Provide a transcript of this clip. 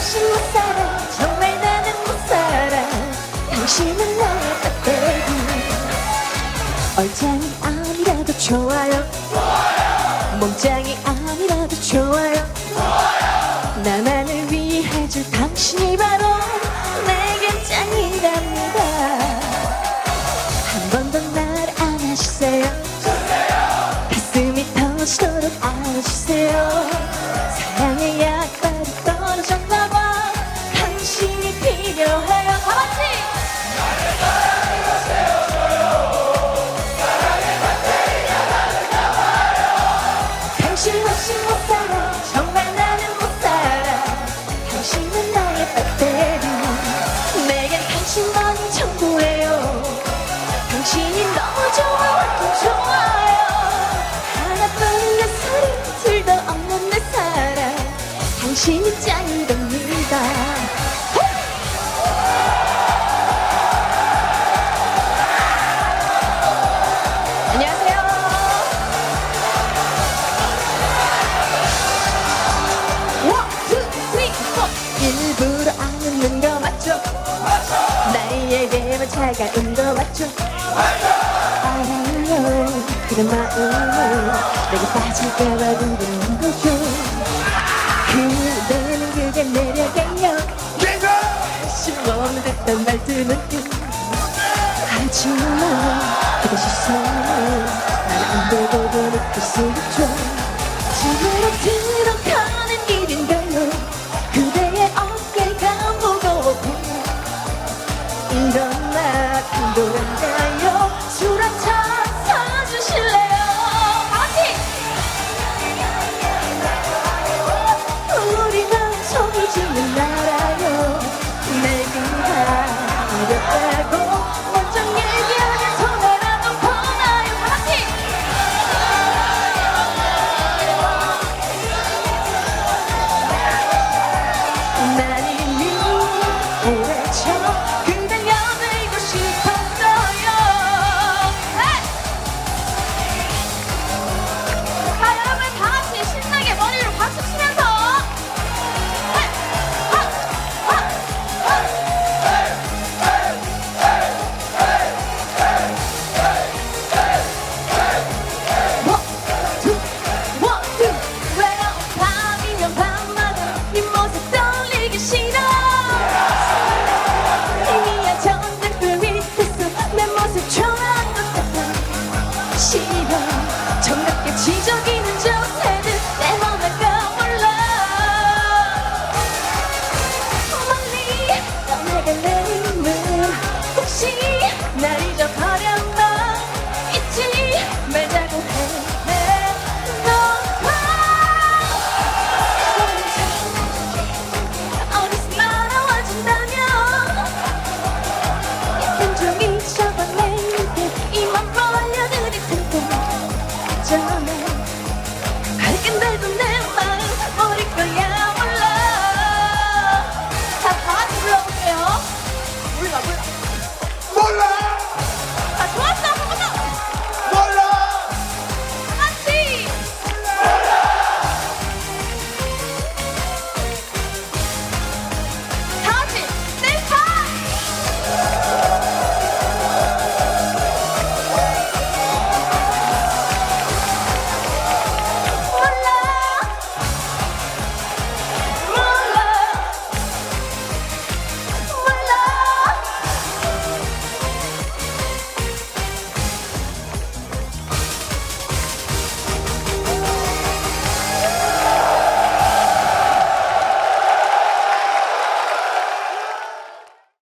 없이 못 살아 정말 나는 못 살아. 당신은 나의 배터리 얼짱이 아니라도 좋아요. 몸짱이 아니라도 좋아요. 나만을 위해 해줄 당신이 바로 내겐 짱이랍니다. 한 번더날 안아주세요. 가슴이 터지도록 안아주세요 당신만이 전부예요. 당신이 너무 좋아 완전 좋아 내가 운도 맞춰 알아요 그런 마음을 내게 빠질까봐 두려운 거죠. 그대는 그게 내려가요. 실없는 듯한 말투는 하지만 그대 시선을 나는 안 되고도 느낄 수 있죠. 집으로 들어가는 길인가요? 그대의 어깨가 무거워 보여. 일어나 같은 노래인데요.